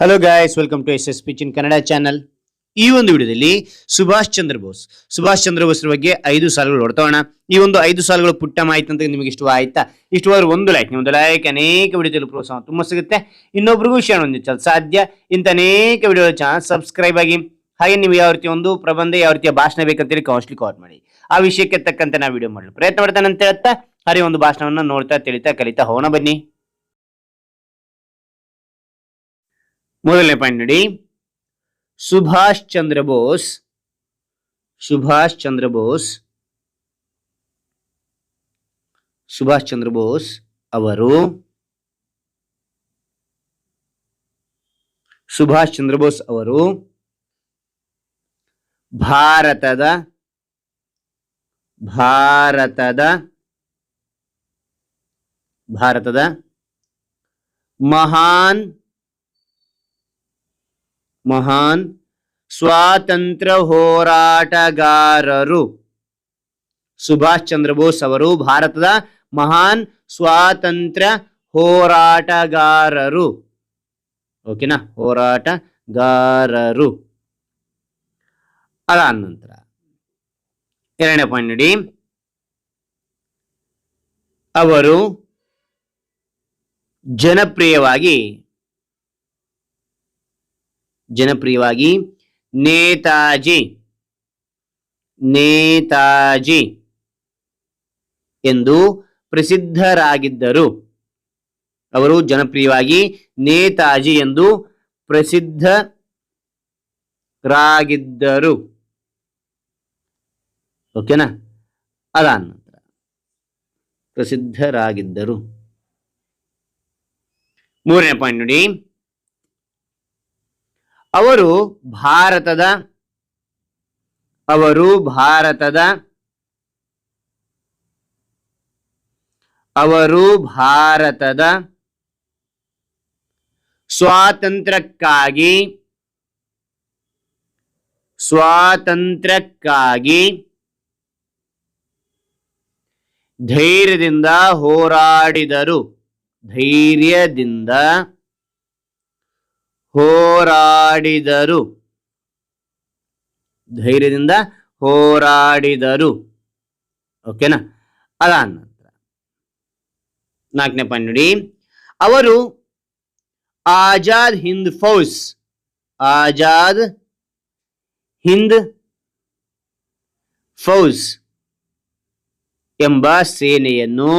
Hello guys welcome to S S pitch in Kannada channel ಈ ಒಂದು ವಿಡಿಯೋದಲ್ಲಿ ಸುಭಾಷ್ ಚಂದ್ರ ಬೋಸ್. ಸುಭಾಷ್ ಚಂದ್ರ ಬೋಸ್ರ ಬಗ್ಗೆ ಐದು ಸಾಲುಗಳು ಹೊಡ್ತೋಣ ಈ ಒಂದು ಐದು ಸಾಲುಗಳು ಪುಟ್ಟ ಮಾಹಿತಿ ಅಂತ ನಿಮಗೆ ಇಷ್ಟ ಆಯ್ತಾ? ಇಷ್ಟವಾದ್ರೆ ಒಂದು ಲೈಕ್ ನಿಮ್ಮದು ಲೈಕ್ ಅನೇಕ ವಿಡಿಯೋದಲ್ಲಿ ಪ್ರೋತ್ಸಾಹ ತುಂಬ ಸಿಗುತ್ತೆ. ಇನ್ನೊಬ್ರಿಗೂ ಶೇರ್ ಚಲ ಸಾಧ್ಯ? ಇಂಥ ಅನೇಕ ವಿಡಿಯೋ ಚಾನಲ್ ಸಬ್ಸ್ಕ್ರೈಬ್ ಆಗಿ. ಹಾಗೆ ನೀವು ಯಾವ ರೀತಿ ಒಂದು ಪ್ರಬಂಧ, ಯಾವ ರೀತಿಯ ಭಾಷಣ ಬೇಕಂತೇಳಿ ಕಾಸ್ಟ್ಲಿ ಕಾಲ್ ಮಾಡಿ. ಆ ವಿಷಯಕ್ಕೆ ತಕ್ಕಂತೆ ನಾವು ವಿಡಿಯೋ ಮಾಡಲು ಪ್ರಯತ್ನ ಮಾಡ್ತಾನೆ ಅಂತ ಹೇಳ್ತಾ, ಹರಿ ಒಂದು ಭಾಷಣವನ್ನು ನೋಡ್ತಾ, ತಿಳಿತಾ, ಕಲಿತಾ ಹೋಗೋಣ ಬನ್ನಿ. ಮೊದಲನೇ ಪಾಯಿಂಟ್ ನೋಡಿ. ಸುಭಾಷ್ ಚಂದ್ರ ಬೋಸ್, ಸುಭಾಷ್ ಚಂದ್ರ ಬೋಸ್, ಸುಭಾಷ್ ಚಂದ್ರ ಬೋಸ್ ಅವರು, ಸುಭಾಷ್ ಚಂದ್ರ ಬೋಸ್ ಅವರು ಭಾರತದ ಭಾರತದ ಭಾರತದ ಮಹಾನ್ ಮಹಾನ್ ಸ್ವಾತಂತ್ರ್ಯ ಹೋರಾಟಗಾರರು ಸುಭಾಷ್ ಚಂದ್ರ ಬೋಸ್ ಅವರು ಭಾರತದ ಮಹಾನ್ ಸ್ವಾತಂತ್ರ್ಯ ಹೋರಾಟಗಾರರು ಓಕೆನಾ ಹೋರಾಟಗಾರರು. ಅದಾದ ನಂತರ ಎರಡನೇ ಪಾಯಿಂಟ್ ನೋಡಿ. ಅವರು ಜನಪ್ರಿಯವಾಗಿ ಜನಪ್ರಿಯವಾಗಿ ನೇತಾಜಿ. ನೇತಾಜಿ ಎಂದು ಪ್ರಸಿದ್ಧರಾಗಿದ್ದರು. ಅವರು ಜನಪ್ರಿಯವಾಗಿ ನೇತಾಜಿ ಎಂದು ಪ್ರಸಿದ್ಧರಾಗಿದ್ದರು. ಓಕೆನಾ? ಅದಾದ ನಂತರ ಪ್ರಸಿದ್ಧರಾಗಿದ್ದರು. ಮೂರನೇ ಪಾಯಿಂಟ್ ನೋಡಿ. ಅವರು ಭಾರತದ ಅವರು ಭಾರತದ ಅವರು ಭಾರತದ ಸ್ವಾತಂತ್ರ್ಯಕ್ಕಾಗಿ ಸ್ವಾತಂತ್ರ್ಯಕ್ಕಾಗಿ ಧೈರ್ಯದಿಂದ ಹೋರಾಡಿದರು. ಧೈರ್ಯದಿಂದ ಹೋರಾಡಿದರು. ಧೈರ್ಯದಿಂದ ಹೋರಾಡಿದರು. ಓಕೆನಾ? ಅದ ನಂತರ ನಾಲ್ಕನೇ ಪಾಯಿಂಟ್ ಅವರು ಆಜಾದ್ ಹಿಂದ್ ಫೌಜ್, ಆಜಾದ್ ಹಿಂದ್ ಫೌಜ್ ಎಂಬ ಸೇನೆಯನ್ನು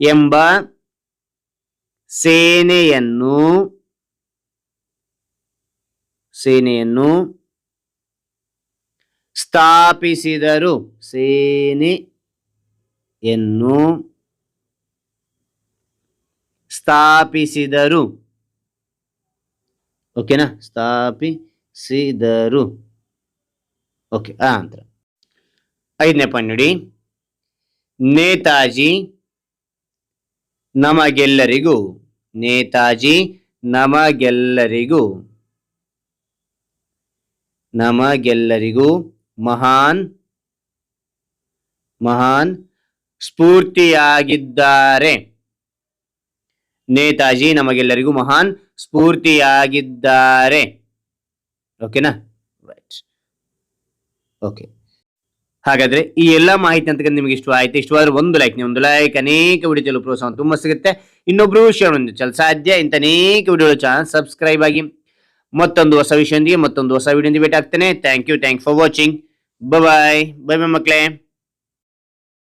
ಎಂಬ ಸೇನೆಯನ್ನು ಸೇನೆಯನ್ನು ಸ್ಥಾಪಿಸಿದರು. ಸೇನೆಯನ್ನು ಸ್ಥಾಪಿಸಿದರು. ಓಕೆನಾ ಸ್ಥಾಪಿಸಿದರು. ಓಕೆ ಆ ನಂತರ. ಐದನೇ ಪಾಯಿಂಟ್ ನೇತಾಜಿ, ನಮಗೆಲ್ಲರಿಗೂ ನೇತಾಜಿ, ನಮಗೆಲ್ಲರಿಗೂ. ನಮಗೆಲ್ಲರಿಗೂ ಮಹಾನ್ ಮಹಾನ್ ಸ್ಫೂರ್ತಿಯಾಗಿದ್ದಾರೆ. ನೇತಾಜಿ ನಮಗೆಲ್ಲರಿಗೂ ಮಹಾನ್ ಸ್ಫೂರ್ತಿಯಾಗಿದ್ದಾರೆ. ಓಕೆನಾ? Right okay. ಹಾಗಾದ್ರೆ ಈ ಎಲ್ಲ ಮಾಹಿತಿ ಅಂತ ನಿಮಗೆ ಇಷ್ಟ ಆಯ್ತು, ಇಷ್ಟವಾದ್ರೆ ಒಂದು ಲೈಕ್ ನೀವು ಒಂದು ಲೈಕ್ ಅನೇಕ ವಿಡಿಯೋ ಪ್ರೋತ್ಸಾಹ ತುಂಬ ಸಿಗುತ್ತೆ. ಇನ್ನೊಬ್ರು ಶೇರ್ ಚಲ್ ಸಾಧ್ಯ ಇಂಥ ಅನೇಕ ವಿಡಿಯೋ ಚಾನಲ್ ಸಬ್ಸ್ಕ್ರೈಬ್ ಆಗಿ. ಮತ್ತೊಂದು ಹೊಸ ವಿಷಯದೊಂದಿಗೆ ಮತ್ತೊಂದು ಹೊಸ ವಿಡಿಯೋದಿಂದ ಭೇಟಿ ಆಗ್ತೇನೆ. Thank you thank for watching bye bye ಮಕ್ಕಳೇ.